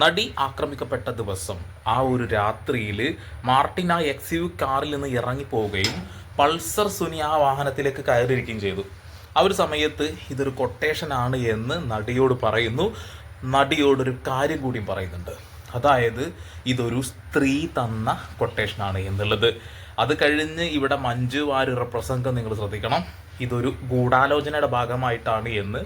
നടി ആക്രമിക്കപ്പെട്ട ദിവസം. ആ ഒരു രാത്രിയിൽ മാർട്ടിൻ ആ എക്സ് യു കാറിൽ നിന്ന് ഇറങ്ങിപ്പോവുകയും പൾസർ സുനി ആ വാഹനത്തിലേക്ക് കയറിയിരിക്കുകയും ചെയ്തു. ആ ഒരു സമയത്ത് ഇതൊരു കൊട്ടേഷൻ ആണ് എന്ന് നടിയോട് പറയുന്നു. നടിയോടൊരു കാര്യം കൂടിയും പറയുന്നുണ്ട്. അതായത് ഇതൊരു സ്ത്രീ തന്ന കൊട്ടേഷനാണ് എന്നുള്ളത്. അത് കഴിഞ്ഞ് ഇവിടെ മഞ്ജു വാര്യരുടെ പ്രസംഗം നിങ്ങൾ ശ്രദ്ധിക്കണം. ഇതൊരു ഗൂഢാലോചനയുടെ ഭാഗമായിട്ടാണ് എന്ന്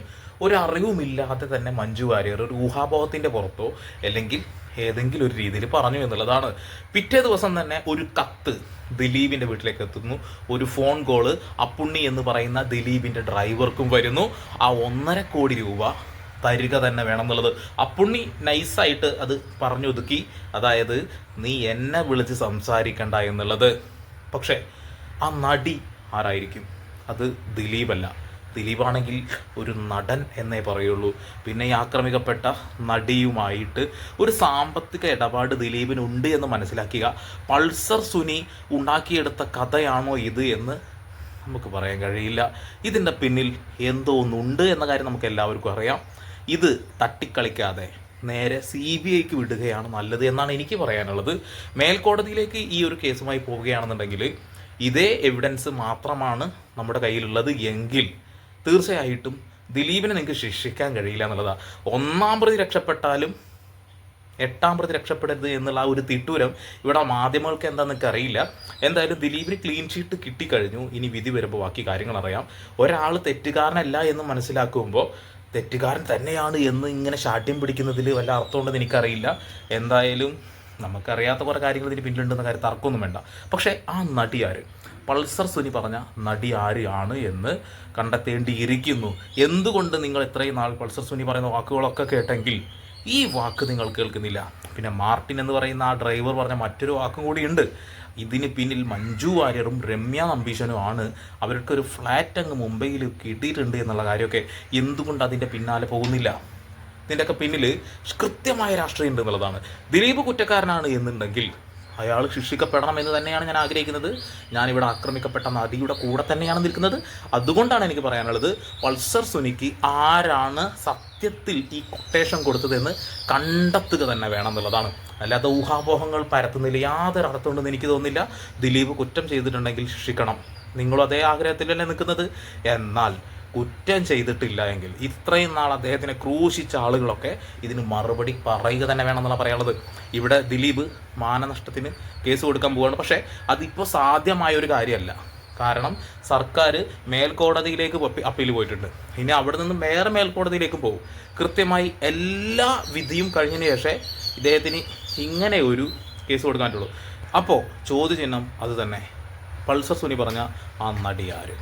ഒരു അറിവുമില്ലാതെ തന്നെ മഞ്ജു വാര്യർ ഒരു ഊഹാപോഹത്തിന്റെ പുറത്തോ അല്ലെങ്കിൽ ഏതെങ്കിലും ഒരു രീതിയിൽ പറഞ്ഞു എന്നുള്ളതാണ്. പിറ്റേ ദിവസം തന്നെ ഒരു കത്ത് ദിലീപിന്റെ വീട്ടിലേക്ക് എത്തുന്നു. ഒരു ഫോൺ കോൾ അപ്പുണ്ണി എന്ന് പറയുന്ന ദിലീപിന്റെ ഡ്രൈവർക്കും വരുന്നു. ആ ഒന്നര കോടി രൂപ തരിക തന്നെ വേണം എന്നുള്ളത് അപ്പുണ്ണി നൈസായിട്ട് അത് പറഞ്ഞു ഒതുക്കി അതായത് നീ എന്നെ വിളിച്ച് സംസാരിക്കണ്ട എന്നുള്ളത്. പക്ഷേ ആ നടി ആരായിരിക്കും? അത് ദിലീപല്ല. ദിലീപാണെങ്കിൽ ഒരു നടൻ എന്നേ പറയുള്ളൂ. പിന്നെ ഈ ആക്രമിക്കപ്പെട്ട നടിയുമായിട്ട് ഒരു സാമ്പത്തിക ഇടപാട് ദിലീപിനുണ്ട് എന്ന് മനസ്സിലാക്കുക. പൾസർ സുനി ഉണ്ടാക്കിയെടുത്ത കഥയാണോ ഇത് എന്ന് നമുക്ക് പറയാൻ കഴിയില്ല. ഇതിന്റെ പിന്നിൽ എന്തോ ഒന്നുണ്ട് എന്ന കാര്യം നമുക്ക് എല്ലാവർക്കും അറിയാം. ഇത് തട്ടിക്കളിക്കാതെ നേരെ സി ബി ഐക്ക് വിടുകയാണ് നല്ലത് എന്നാണ് എനിക്ക് പറയാനുള്ളത്. മേൽക്കോടതിയിലേക്ക് ഈ ഒരു കേസുമായി പോവുകയാണെന്നുണ്ടെങ്കിൽ ഇതേ എവിഡൻസ് മാത്രമാണ് നമ്മുടെ കയ്യിലുള്ളത് എങ്കിൽ തീർച്ചയായിട്ടും ദിലീപിനെ നിങ്ങൾക്ക് ശിക്ഷിക്കാൻ കഴിയില്ല എന്നുള്ളതാണ് ഒന്നാം പ്രതി രക്ഷപ്പെട്ടാലും എട്ടാം പ്രതി രക്ഷപ്പെടരുത് എന്നുള്ള ആ ഒരു തിട്ടൂരം ഇവിടെ മാധ്യമങ്ങൾക്ക് എന്താണെന്ന് എനിക്ക് അറിയില്ല. എന്തായാലും ദിലീപിന് ക്ലീൻ ഷീറ്റ് കിട്ടിക്കഴിഞ്ഞു. ഇനി വിധി വരുമ്പോൾ ബാക്കി കാര്യങ്ങൾ അറിയാം. ഒരാൾ തെറ്റുകാരനല്ല എന്ന് മനസ്സിലാക്കുമ്പോൾ തെറ്റുകാരൻ തന്നെയാണ് എന്ന് ഇങ്ങനെ ശാഠ്യം പിടിക്കുന്നതിൽ വല്ല അർത്ഥമുണ്ടെന്ന് എനിക്കറിയില്ല. എന്തായാലും നമുക്കറിയാത്ത കുറേ കാര്യങ്ങൾ ഇതിന് പിന്നിലുണ്ടെന്ന കാര്യം തർക്കമൊന്നും വേണ്ട. പക്ഷേ ആ നടി ആര് പൾസർ സുനി പറഞ്ഞ നടി ആരാണ് എന്ന് കണ്ടെത്തേണ്ടിയിരിക്കുന്നു. എന്തുകൊണ്ട് നിങ്ങൾ ഇത്രയും നാൾ പൾസർ സുനി പറയുന്ന വാക്കുകളൊക്കെ കേട്ടെങ്കിൽ ഈ വാക്ക് നിങ്ങൾ കേൾക്കുന്നില്ല. പിന്നെ മാർട്ടിൻ എന്ന് പറയുന്ന ആ ഡ്രൈവർ പറഞ്ഞ മറ്റൊരു വാക്കും കൂടിയുണ്ട്. ഇതിന് പിന്നിൽ മഞ്ജു വാര്യറും രമ്യ നമ്പീശനും ആണ്. അവർക്കൊരു ഫ്ലാറ്റ് അങ്ങ് മുംബൈയിൽ കിട്ടിയിട്ടുണ്ട് എന്നുള്ള കാര്യമൊക്കെ എന്തുകൊണ്ട് അതിന്റെ പിന്നാലെ പോകുന്നില്ല? ഇതിന്റെയൊക്കെ പിന്നിൽ കൃത്യമായ രാഷ്ട്രീയം ഉണ്ട് എന്നുള്ളതാണ്. ദിലീപ് കുറ്റക്കാരനാണ് എന്നുണ്ടെങ്കിൽ അയാൾ ശിക്ഷിക്കപ്പെടണം എന്ന് തന്നെയാണ് ഞാൻ ആഗ്രഹിക്കുന്നത്. ഞാനിവിടെ ആക്രമിക്കപ്പെട്ട നദിയുടെ കൂടെ തന്നെയാണ് നിൽക്കുന്നത്. അതുകൊണ്ടാണ് എനിക്ക് പറയാനുള്ളത് പൾസർ സുനിക്ക് ആരാണ് സത്യത്തിൽ ഈ കൊട്ടേഷൻ കൊടുത്തതെന്ന് കണ്ടെത്തുക തന്നെ വേണം എന്നുള്ളതാണ് അല്ലാതെ ഊഹാപോഹങ്ങൾ പരത്തുന്നില്ല യാതൊരു അർത്ഥമുണ്ടെന്ന് എനിക്ക് തോന്നുന്നില്ല. ദിലീപ് കുറ്റം ചെയ്തിട്ടുണ്ടെങ്കിൽ ശിക്ഷിക്കണം. നിങ്ങളും അതേ ആഗ്രഹത്തിലല്ലേ നിൽക്കുന്നത്. എന്നാൽ കുറ്റം ചെയ്തിട്ടില്ല എങ്കിൽ ഇത്രയും നാൾ അദ്ദേഹത്തിനെ ക്രൂശിച്ച ആളുകളൊക്കെ ഇതിന് മറുപടി പറയുക തന്നെ വേണം വേണമെന്നാണ് പറയാനുള്ളത്. ഇവിടെ ദിലീപ് മാനനഷ്ടത്തിന് കേസ് കൊടുക്കാൻ പോവുകയാണ് പക്ഷേ അതിപ്പോൾ സാധ്യമായ ഒരു കാര്യമല്ല. കാരണം സർക്കാർ മേൽക്കോടതിയിലേക്ക് അപ്പീൽ പോയിട്ടുണ്ട്. ഇനി അവിടെ നിന്നും വേറെ മേൽക്കോടതിയിലേക്ക് പോകും കൃത്യമായി എല്ലാ വിധിയും കഴിഞ്ഞതിന് ശേഷമേ ഇദ്ദേഹത്തിന് ഇങ്ങനെ ഒരു കേസ് കൊടുക്കാൻ പറ്റുള്ളൂ. അപ്പോൾ ചോദ്യചിഹ്നം അത് തന്നെ. പൾസർ സുനി പറഞ്ഞ ആ നടി ആര്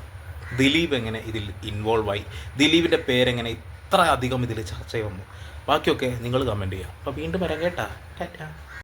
ദിലീപ് എങ്ങനെ ഇതിൽ ഇൻവോൾവ് ആയി? ദിലീപിന്റെ പേരെങ്ങനെ ഇത്ര അധികം ഇതിൽ ചർച്ച വന്നു ബാക്കിയൊക്കെ നിങ്ങൾ കമന്റ് ചെയ്യുക അപ്പോൾ വീണ്ടും വരാം കേട്ടാ. ടാറ്റാ.